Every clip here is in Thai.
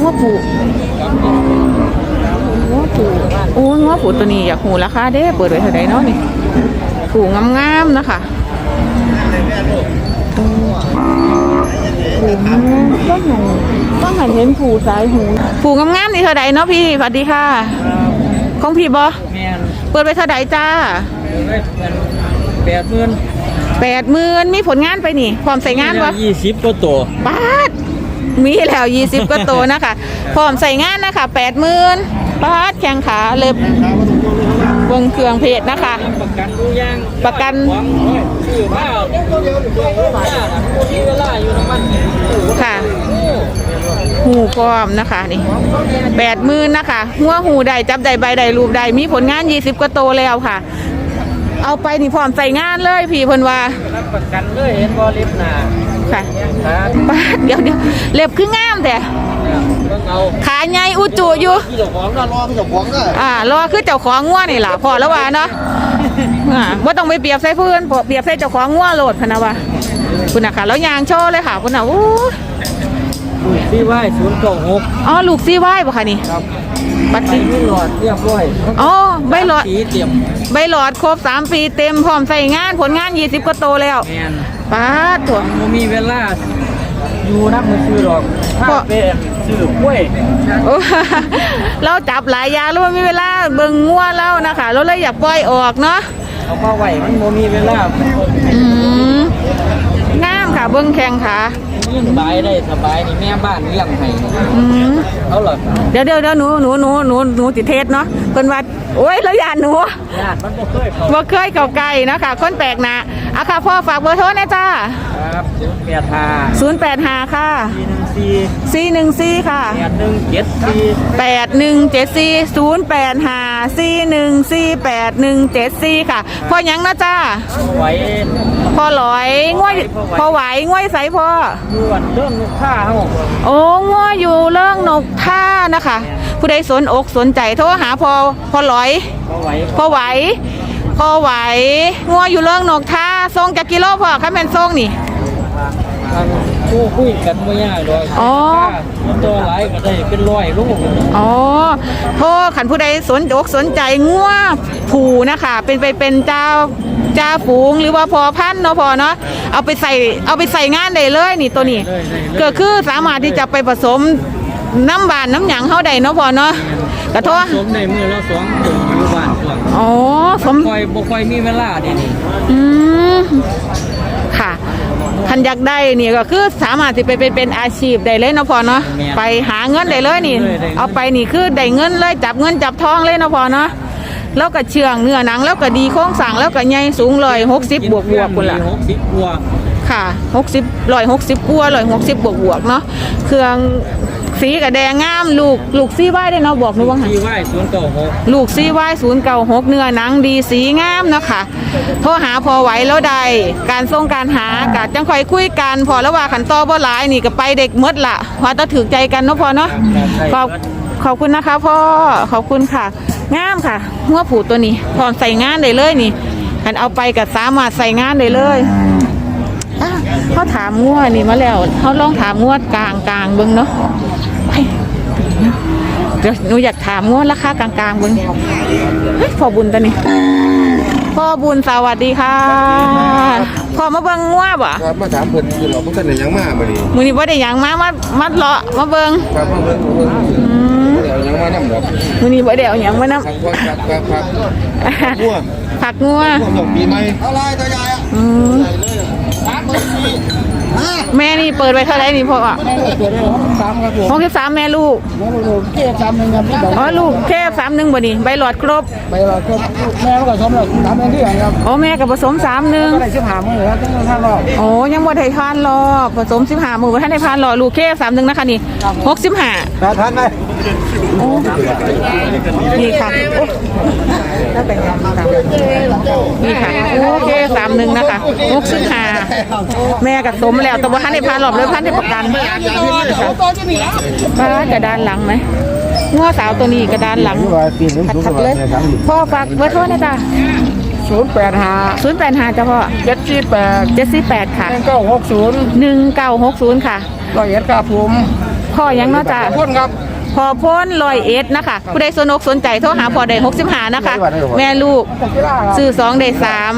งัวผูงัวผูโอ้งัวผูตัวนี้อยากหูราคาเด้เปิดไว้เท่าไหร่เนาะนี่ผูงามๆนะคะผูต้องหันต้องหันเห็นผูสายหูผูงามๆนี่เท่าไหร่เนาะพี่สวัสดีค่ะของพี่บอแม่นเปิดไว้เท่าไหร่จ้าได้เป็นแปดหมื่นแปดหมื่นมีผลงานไปนี่พร้อมใส่งานปะยี่สิบก็ตัวปาด มีแล้วยี่สิบก็โตวนะคะ พร้อมใส่งานนะคะแปดหมื่นปาดแข้งขาเล็บวงเครื่องเพจนะคะ ประกันดูย่างประกัน หวังชื่อว่าที่เวลาอยู่น้ำมันค่ะ หูพร้อมนะคะนี่แปดหมื่นนะคะ หัวหูใดจับใดใบใดรูปใดมีผลงานยี่สิบก็โตวแล้วค่ะ เอาไปนี่พร้อมใส่งานเลยพี่เพิ่นว่ารับประกันเลยเห็นบอลิฟหนา ค่ะขาปาดเดี๋ยวเดี๋ยวเล็บคืองามแต่เพิ่งเอาขาใหญ่อุจจูอยู่ที่เจ้าของน่ารอที่เจ้าของก็อ่ารอคือเจ้าของง่วนี่ล่ะพอแล้วว่าเนาะอ่าว่าต้องไปเปรียบใส่เพื่อนเปรียบใส่เจ้าของง่วโหลดพะนะวะคุณนะคะแล้วยางโชว์เลยค่ะคุณน่ะอู้ที่ไหว้ศูนย์เก้าหกอ๋อลูกซี่ไหว้บ่คะนี่ครับบัตรไปสีไม่หลอดเรียบร้อยอ๋อใบหลอดสีเตรียมใบหลอดครบสามปีเต็มพร้อมใส่งานผลงานยี่สิบก็โตแล้วแมน ป้าดถั่วมันมีเวลาอยู่นักมือซื้อหรอกถ้าเป็นซื้อกล้วยโอ้เราจับหลายอยางแล้วมันมีเวลาเบิ่งง่วแล้วนะคะเราเลยอยากปล่อยออกเนาะเอามาไหวมันโมมีเวลาอืมงามค่ะเบิ่งแข้งขายิ่งสบายได้สบายนี่แม่บ้านเลี้ยงให้อืมเอาหรอเดี๋ยวเดี๋ยวเดี๋ยวหนูหนูหนูหนูหนูติเทศเนาะเพิ่นว่าโอ้ยแล้วยานหนูญาติมันบ่เคยเขาบ่เคยเข้าใกล้นะคะคนแปลกหน้าอะค่ะพ่อฝากเบอร์โทรหนะจ้าครับเปียทา085ค่ะสี่หนึ่งสี่414ค่ะ แปดหนึ่งเจ็ดสี่8174 085 414 8174ค่ะพ่อหยังนะจ้าไหวพ่อหลอยง่วยพ่อไหวง่วยใสพ่อ ด่วนเรื่องลูกค้าเฮาโอ้ง่วยอยู่เรื่องนกท่านะคะ ผู้ใดสนอกสนใจโทรหาพ่อพ่อหลอยบ่ไหวพอไหวพอไหวงัวอยู่เรื่องนกท่าทรงจากกิโลพอคันเป็นทรงนี่ทางผู้คุยกันบ่ยากดอกอ๋อตัวหลายก็ได้เป็นร้อยลูกอ๋อโทษขันผู้ใดสนอกสนใจงัวผูนะคะ เป็นไปเป็นเจ้าจ้าฝูงหรือว่าพอพันธุ์เนาะพอเนาะเอาไปใส่เอาไปใส่งานได้เลยนี่ตัวนี้ก็คือสามารถที่จะไปผสม น้ำบานน้ำหยังเข้าได้เนาะพอเนาะกระโทษสมได้มื้อละสองตัวอยู่บ้านตัวอ๋อสมค่อยบ่ค่อยมีเวลาเดี๋ยวนี้อืมค่ะคันอยากได้นี่ก็คือสามารถที่ไปเป็นเป็นอาชีพได้เลยเนาะพอเนาะไปหาเงินได้เลยนี่ เอาไปนี่คือได้เงินเลยจับเงินจับทองเลยเนาะพอเนาะแล้วก็เชื่องเนื้อหนังแล้วก็ดีโค้งสั่งแล้วก็ใหญ่สูงเลยหกสิบบวกบวกคุณล่ะหกสิบบวกค่ะหกสิบร้อยหกสิบกัวร้อยหกสิบบวกบวกเนาะเครื่อง สีกับแดงงามลูกลูกซี่ไว้ได้เนาะบอกหนูว่าไง ที่ไหว้ศูนย์เก้าหกลูกซีไว้ศูนย์เก่าหกเนื้อหนังดีสีงามเนาะคะโทรหาพอไหวแล้วใด การส่งการหากะจังคอยคุยกัน พอแล้วว่าขันต่อบ่หลายนี่ก็ไปเด็กหมดละว่าต้องถือใจกันเนาะพอเนาะขอบขอบคุณนะคะพ่อขอบคุณค่ะ งามค่ะหัวผูตัวนี้พร้อมใส่งานได้เลยนี่ขันเอาไปก็สามารถใส่งานได้เลยอะเขาถามงัวนี่มาแล้วเขาลองถามงวดกลางกลางๆเบิ้งเนาะไป เดี๋ยวหนูอยากถามงวดราคากลางๆเบิ้งเฮ้ยพ่อบุญตอนนี้พ่อบุญสวัสดีค่ะพ่อมาเบิ้งงวดบ่ครับมาถามเพิ่นคือเราเพิ่นท่านได้หยังมาบ่นี่มือนี้บ่ได้หยังมามามาเลาะมาเบิ้งครับมาเพิ่นเพิ่นเดี๋ยวหยังมานำดอกมือนี้บ่ได้เอาหยังมานำครับครับครับครับงัวผักงัวงัวส่งปีใหม่อะไรตัวใหญ่อะอืม แม่นี่เปิดไว้เท่าไหร่นี่พ่ออะตัวได้สามครับผมหกสิบสามแม่ลูกเกียร์สามหนึ่งครับที่แบบอ๋อลูกแค่สามหนึ่งบ่นี่ใบหลอดครบไปเราก็แม่ก็สมแล้วสามเดือนที่อย่างครับอ๋อแม่กับผสมสามหนึ่งก็ได้ชิบหามือครับตั้งแต่ท่านรอบโอ้ยังบ่ได้ทานรอบผสมสิบห้าหมู่บ่ทันได้ทานรอลูกแค่สามหนึ่งนะคะนี่หกสิบห้าแปดพันไหมโอ้ นี่ค่ะโอ้แล้วเป็นยังไงครับนี่ค่ะ โอเคสามหนึ่งนะคะหกสิบห้าแม่กับสมแล้ว แต่ว่าท่านได้พานหลอบเลยท่านได้ประกันป้ากระดานหลังไหมงัวสาวตัวนี้กระดานหลังว่าปีนึงขัดขัดๆเลย พ่อฝากเบอร์โทรนะจ๊ะศูนย์แปดห้าศูนย์แปดห้าจ้ะพ่อเจ็ดสี่แปดเจ็ดสี่แปดค่ะเก้าหกศูนย์หนึ่งเก้าหกศูนย์ค่ะร้อยเอ็ดครับผมพพ่อยังเนาะจ้าพ่นครับ พอพ้นลอยเอ็ดนะคะ ผู้ใดสนอกสนใจโทรหาพอได้หกสิบหานะคะ แม่ลูกซื้อสองได้สาม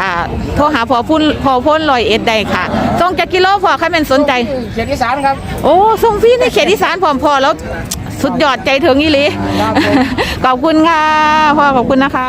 อ่าโทรหาพอพุ่นพอพ้นลอยเอ็ดได้ค่ะส่งจากกิโลพอใครเป็นสนใจ เขียนอีสานครับ โอ้ส่งฟรีในเขตอีสานพร้อมพอแล้วสุดยอดใจถึงอีหลีขอบคุณค่ะพ่อขอบคุณนะคะ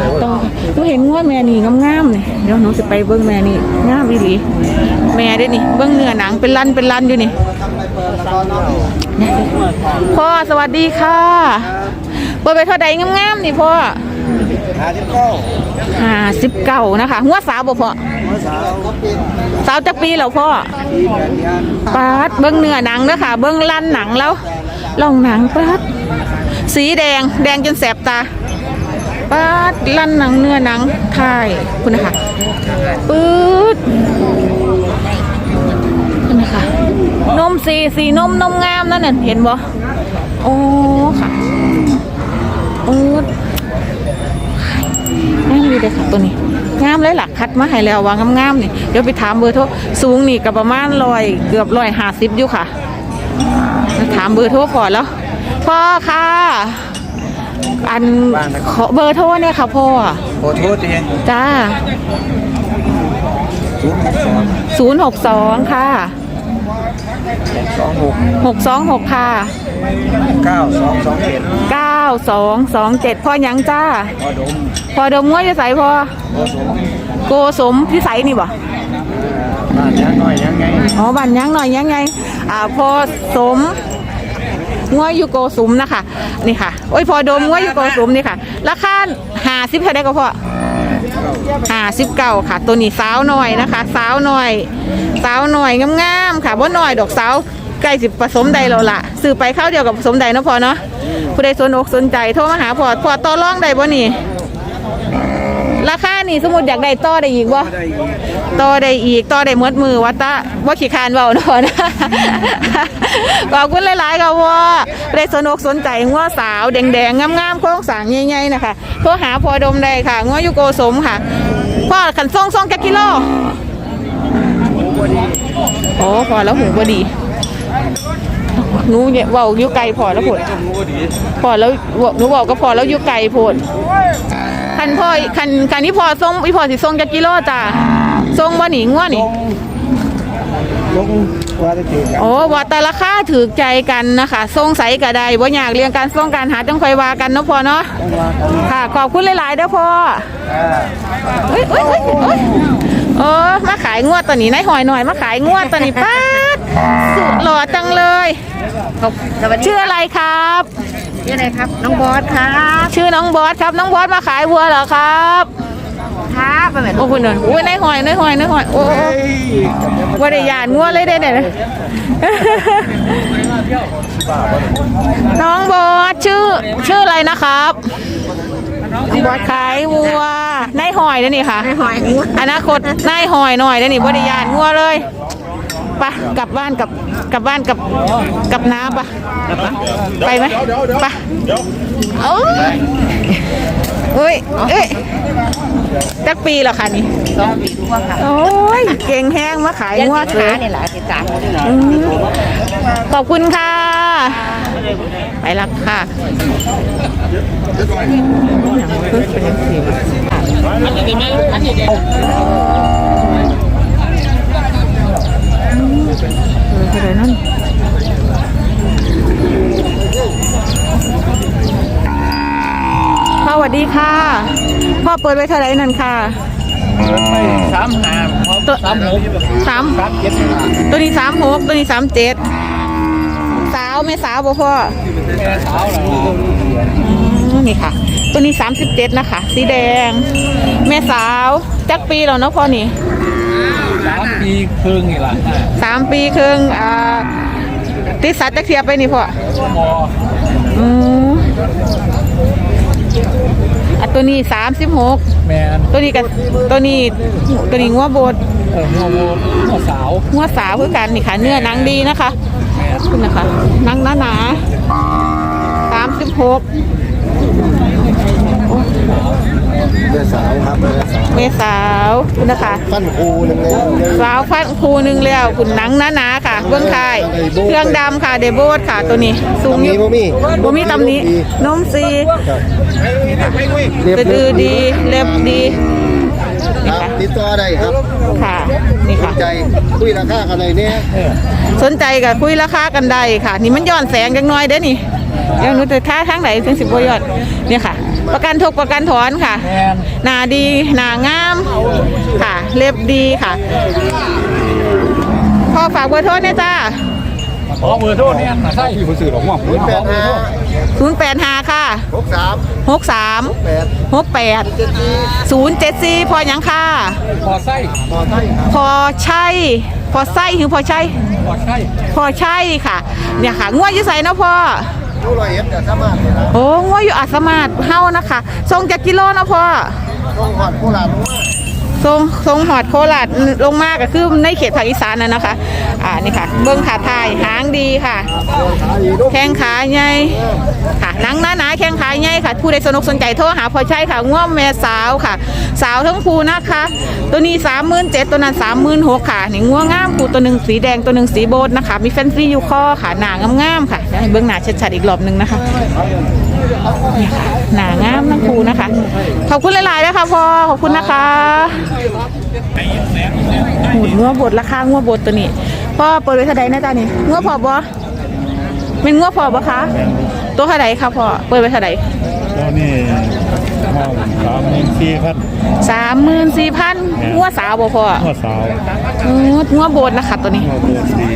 ต่อหนูเห็นงวดแม่นี่งามๆนี่เดี๋ยวหนูจะไปเบิ้งแม่นี่งามอีหลีแม่ได้นี่เบิ้งเนื้อหนังเป็นลันเป็นลันอยู่นี่พ่อสวัสดีค่ะเปิดไปเท่าใดงามๆนี่พ่อหาที่เก้าห้าสิบเก้านะคะหัวสาวบ่พ่อสาวจักปีแล้วพ่อปีแปดงาดเบิ้งเนื้อหนังเด้อค่ะ เบิ้งลั่นหนังแล้วลองหนังปาดสีแดงแดงจนแสบตา ปาดลั่นหนังเนื้อหนังถ่ายคุณนะคะปื๊ดคุณนะคะนมสีสีนมนมงามนั่นน่ะเห็นบ่โอ้ค่ะปื๊ดงามดีเลยค่ะตัวนี้งามเลยหลักคัดมาให้แล้ววางงามๆนี่เดี๋ยวไปถามเบอร์โทรสูงนี่กับประมาณลอยเกือบลอยห้าสิบอยู่ค่ะ ถามเบอร์โทรพอแล้วพ่อค่ะ อันขอเบอร์โทรเนี่ยค่ะพ่อขอโทษเองจ้าศูนย์หกสอง062ค่ะสองหก626ค่ะเก้าสองสองเจ็ด9227พ่อหยังจ้าพอดมพอดมง้วยจะใส่พ่อพอสมโกสมพิสัยนี่บ่บ้านยังน้อยยังไงอ๋อบันยังหน่อยยังไงอ่าพอสม ง้ยอยู่โกสุมนะคะนี่ค่ะโอ้ยพอดมง้ยอยู่โกสุมนี่ค่ะราคาหาสิบเท่าไดก็พอห้าสิบเก้าค่ะ ตัวนี้สาวหน่อยนะคะ สาวหน่อย สาวหน่อยงามๆค่ะว่าหน่อยดอกสาวใกล้สิผสมใดแล้วละสื่อไปเข้าเดียวกับผสมใดเนาะพอเนาะผู้ใดสนอกสนใจโทรมาหาพอพอต่อรองได้บ่นี่ ราคานี่สมมติอยากได้ต่อได้อีกบ่ต่อได้อีกต่อได้หมดมือวัดตะว่าขี้คร้านเบาเนาะนะขอบคุณหลายๆค่ะว่าได้สนุกสนใจงัวสาวแดงๆงามๆโครงสร้างใหญ่ๆนะคะโทรหาพอดมได้ค่ะงัวอยูโกสมค่ะพ่อขันส่งส่งจักกิโลโอ้พอแล้วหูบดีหนูเนี่ยเว่าอยู่ไกลพอแล้วผดพอแล้วหนูบอกก็พอแล้วอยู่ไกลผด คันพ่อคันคันนี้พอส่งอีพอสิส่งจักกิโลจ้ะส่งบ่หนีงัวนี่ลงว่าจะถือกันโอ้ว่าแต่ราคาถือใจกันนะคะส่งใสก็ได้บ่อยากเรียงการส่งการหาจังค่อยว่ากันเนาะพ่อเนาะค่ะขอบคุณหลายๆเด้อพ่อเอ้ยเอ้ยเอ้ยเอ้ยเออมาขายงวดตัวนี้นายหอยหน่อยมาขายงวดตัวนี้ป้าดสุดหล่อจังเลยชื่ออะไรครับ ชื่ออะไรครับ น้องบอสครับชื่อน้องบอสครับ น้องบอสมาขายวัวเหรอครับครับไปแบบโอ้คุณเนยอุ้ยนายหอยนายหอยนายหอยโอ้โอ้ว่าได้ยานงัวเลยได้เนี่ยน้องบอสชื่อชื่ออะไรนะครับน้องบอสขายวัวนายหอยนี่นี่ค่ะหอยงูอนาคตนายหอยหน่อยได้นี่ว่าได้ยานงัวเลย ไปกลับบ้านกับกลับบ้านกับกับน้าปะไปไหมไปเอ้ยเอ้ยเอ้ยจักปีแล้วค่ะนี่สองปีทั่วค่ะโอ้ยเก่งแห้งมาขายยังงัวติดเถขาอะเนี่ยแหละติดขาอืมขอบคุณค่ะ ไปละค่ะเอ เท่าไหร่นั่นพ่อสวัสดีค่ะ พ่อเปิดไว้เท่าไหร่นั่นค่ะสามหาพร้อมตัวสามหกสามสามเจ็ดตัวนี้สามหกตัวนี้สามเจ็ดสาวไม่สาวบ่พ่อแม่สาวเหรออืมนี่ค่ะ ตัวนี้สามสิบเจ็ดนะคะ สีแดง แม่สาว จักปีแล้วเนาะพ่อนี่ สามปีครึ่งนี่แหละสามปีครึ่งอ่าติดสัตว์จักเทียบไปนี่พ่อมออืมอะตัวนี้สามสิบหกแมนตัวนี้กับตัวนี้ตัวนี้งัวโบดเออหัวโมหัวสาวงัวสาวคือกันนี่ค่ะ เนื้อหนังดีนะคะคุณนะคะหนังหนาหนาสามสิบหก เดือสาวครับเดือสาวเมสาวคุณนะคะฟันคูหนึ่งเลยสาวฟันคูหนึ่งแล้วคุณหนังหนาหนาๆค่ะค่ะ เบื้องท้ายเครื่องดำค่ะเดโบดค่ะตัวนี้สูงอยู่บ่มีบ่มีตำหนี้นมซีเรียบกระดือดีเล็บดีคนี่รับค่ะติดต่อได้ครับค่ะนี่สค่ะนใจคุยราคากันเลยเนี่ยสนใจกับคุยราคากันได้ค่ะ นี่มันย้อนแสงจังน้อยเด้อนี่ยังนู้นแต่ท่าทางไหนถึงสิบยอดเนี่ยค่ะ ประกันทุกประกันถอนค่ะแมนหนาดีหนางามค่ะ เล็บดีค่ะพ่อฝากเบอร์โทรเนี่ยจ้าขอเบอร์โทษเนี่ยใช่ที่คนสื่อหลงว่าศูนย์แปดห้า085ค่ะหกสาม63แปด68เจ็ดสี่074พอหยังค่ะ พอไส้ต่อไทยครับพอใช่พอไส้หรือพอใช่พอไส้พอใช่ค่ะ เนี่ยค่ะงัวอยู่ใส่นาะพ่อ ยูร้อยเอ็ดเนี่ยสามารถเลยนะโอ้งัวอยู่อัสมาดเฮานะคะทรงจากกิโลเนาะพ่อต้องหอดโคราชลงมาทรงทรงหอดโคราชลงมาก็คือในเขตภาคอีสานน่ะนะคะ อ่านี่ค่ะ เบิ้งขาทายหางดีค่ะ ขายดีลูกแข้งขาใหญ่ค่ะหนังหนาหนาๆแข้งขาใหญ่ค่ะ ผู้ใดสนุกสนใจโทรหาพอใช่ค่ะง่วงแม่สาวค่ะ สาวทั้งคู่นะคะ ตัวนี้สามหมื่นเจ็ดตัวนั้นสามหมื่นหกค่ะนี่ง่วงงามคู่ตัวหนึ่งสีแดงตัวหนึ่งสีโบดนะคะ มีแฟนซีอยู่ข้อค่ะหนางามๆค่ะเดี๋ยวให้เบิ้องหนาชัดๆอีกรอบหนึ่งนะคะนี่ค่ะหนางามทั้งคู่นะคะ ขอบคุณหลายๆนะคะพ่อขอบคุณนะคะหูดงัวบดราคางัวบดตัวนี้พ่อเปิดไว้เท่าใดนะจ๊ะนี่งัวพอบ่เป็นงัวพอปะคะตัวเท่าไหร่คะพ่อเปิดไปเท่าไหร่แล้วนี่ห้องสามหมื่นสี่พัน สามหมื่นสี่พันงัวสาวบ่พ่อหัวสาวอืองัวโบดนะคะตัวนี้หัวโบสี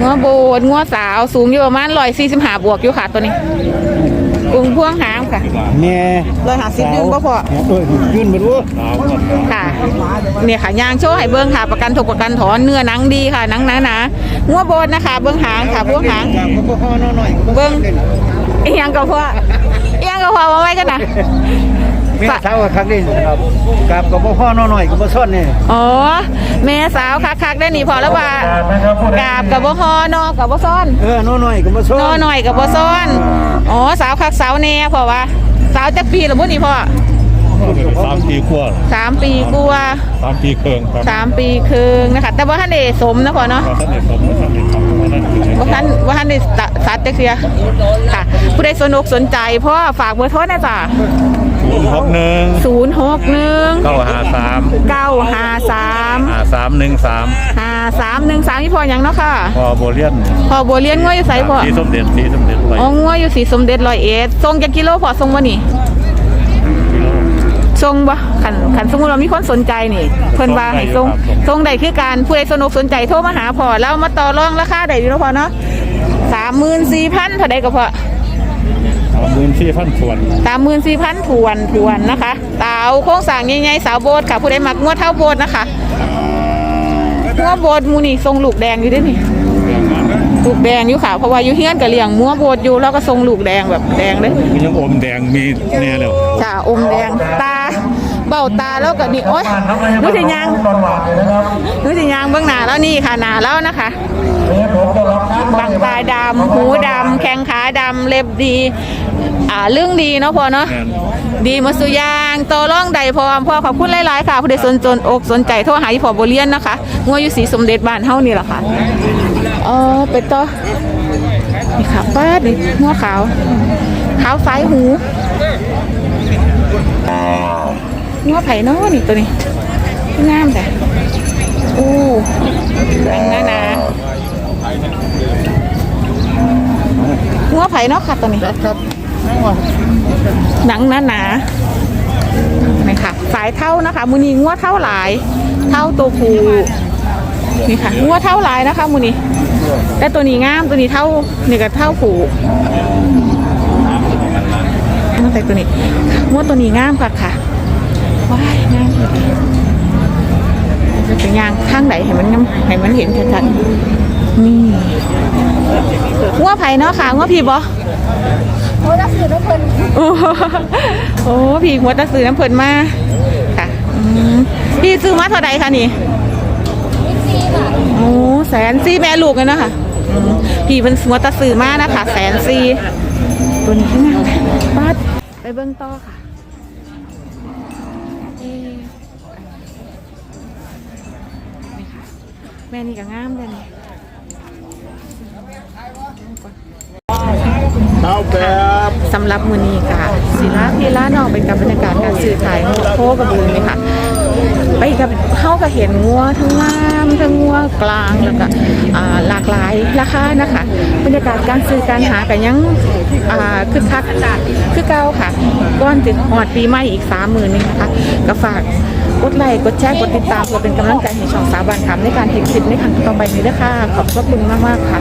งัวโบดงัวสาวสูงอยู่ประมาณร้อยสี่สิบห้าบวกอยู่ค่ะตัวนี้กุ้งพ่วงหางค่ะ แม่ร้อยห้าสิบยืนก็พอเอ้ยยื่นมาดูสาวก็สาวค่ะเนี่ยค่ะยางโชว์ให้เบิ้งค่ะ ประกันถูกประกันถอนเนื้อหนังดีค่ะหนังหนาหนาๆงัวโบดนะคะ เบิ้งหางค่ะพ่วงหางจากพ่อพ่อน้อยหน่อยเบิ้งอีหยังก็พ่ออีหยังก็พ่อมาไว้กันนะ แม่สาวกับคักดิครับกับกับพ่อพ่อน้อยหน่อยกับพ่อซ่อนนี่อ๋อแม่สาวคักๆได้หนีพอแล้วว่ากราบกับบ่ฮอนอกับบ่ซ่อนเออน้อยหน่อยกับพ่อซ่อนนอหน่อยกับบ่ซ่อนอ๋อสาวคักสาวแน่พอว่าสาวจักปีแล้วบ่นี่พ่อสามปีกว่าสามปีกว่าสามปีเคิงครับสามปีครึ่งนะคะแต่ว่าท่านได้สมนะพ่อเนาะก็ท่านเด็กผมท่านเด็กทำนั่นคือว่าท่านว่าท่านได้สะสัตว์จักเสียค่ะ ผู้ใดสนุกสนใจพ่อฝากเบอร์โทรนะจ้ะ ศูนย์หกหนึ่ง061เก้าหาสาม953หาสามหนึ่งสาม5313ที่พ่อหยังเนาะค่ะ พอโบเลียนพ่อบัวเลี้ยนงัวอยู่ไสพ่อสีสมเด็จสีสมเด็จไปอ๋องัวอยู่สีสมเด็จร้อยเอ็ดทรงจากกิโลพอทรงวะนี่ทรงบ่ขันขันสมมติว่ามีคนสนใจนี่ เพิ่นว่าให้ทรงทรงใดคือการผู้ใดสนุกสนใจโทรมาหาพอแล้วมาต่อรองราคาใดอยู่แล้วพอเนาะสามหมื่นสี่พันเท่าใดก็พอ สามหมื่นสี่พันส่วนสามหมื่นสี่พันทวนทวนนะคะสาวโค้งสร้างใหญ่ๆสาวโบสถ์ค่ะผู้ใดมักงัวเท่าโบสถ์นะคะงัวโบสถ์หมูนี่ทรงลูกแดงอยู่ด้วยนี่ลูกแดงอยู่ค่ะเพราะว่าอยู่เฮียนกับเลี้ยงงัวโบสถ์อยู่แล้วก็ทรงลูกแดงแบบแดงเลยมันยังอมแดงมีเนี่ยแล้วจ้าอมแดงตา เบ้าตาแล้วก็นี่โอ๊ยรู้สิยังรู้สิยังเบื้องหน้าแล้วนี่ค่ะหน้าแล้วนะคะบางตาดำหูดำแข้งขาดำเล็บดี อ่าเรื่องดีเนาะพอเนาะแม่นดีหมาสุอยางโตร่องใดพร้อมพ่อขอบคุณหลายๆค่ะผู้ใดสนจนอกสนใจโทรหาอีพอโบเลียนนะคะงัวอยู่สีสมเด็จบ้านเฮานี่แหละค่ะเออไปต่อนี่ค่ะป้าดนี่งัวขาวขาวซ้ายหู งัวไผ่เนาะนี่ตัวนี้งามแต่อู้แรงนะนะงัวไผ่เนาะค่ะตัวนี้ครับหนังหนาหนาๆนี่ค่ะสายเท่านะคะมูนีงัวเท่าหลาย เท่าตัวผูนี่ค่ะงัวเท่าหลายนะคะมูนีแต่ตัวนี้งามตัวนี้เท่านี่ก็เท่าผูมาแต่ตัวนี้งัวตัวนี้งามค่ะค่ะ จะเป็นยางข้างไหนให้มันให้มันเห็นชัดๆนี่งัวไผ่เนาะค่ะงัวพีบอโอ้โหพี่หัวตะซื้อน้ำเพิ่นมาค่ะพี่ซื้อมาเท่าใดคะนี่โอ้แสนสี่แม่ลูกเลยนะคะพี่เป็นหัวตะซื้อมานะคะแสนสี่ตัวนี้ข้างหน้าป้าดไปเบิ้งต่อค่ะ แม่นี่ก็งามเลยนี่เบสำหรับมือนี้ค่ะศิลาพีล่านองเป็นกับบรรยากาศการสื่อขายหัวโคกระบือเลยค่ะ ไปกับเข้ากับเห็นงัวทั้งล่ามทั้งงัวกลางแล้วก็หลากหลายราคานะคะบรรยากาศการซื้อการหากันยังคึกคักคือเก่าค่ะก้อนถึงหอดปีใหม่อีกสามหมื่นนึงนะคะก็ฝาก กดไลค์กดแชร์กดติดตามเพื่อเป็นกำลังใจให้ช่องสาบานคำในการเห็นคลิปในครั้งต่อไปนี้ด้วยค่ะ ขอบพระคุณมากๆค่ะ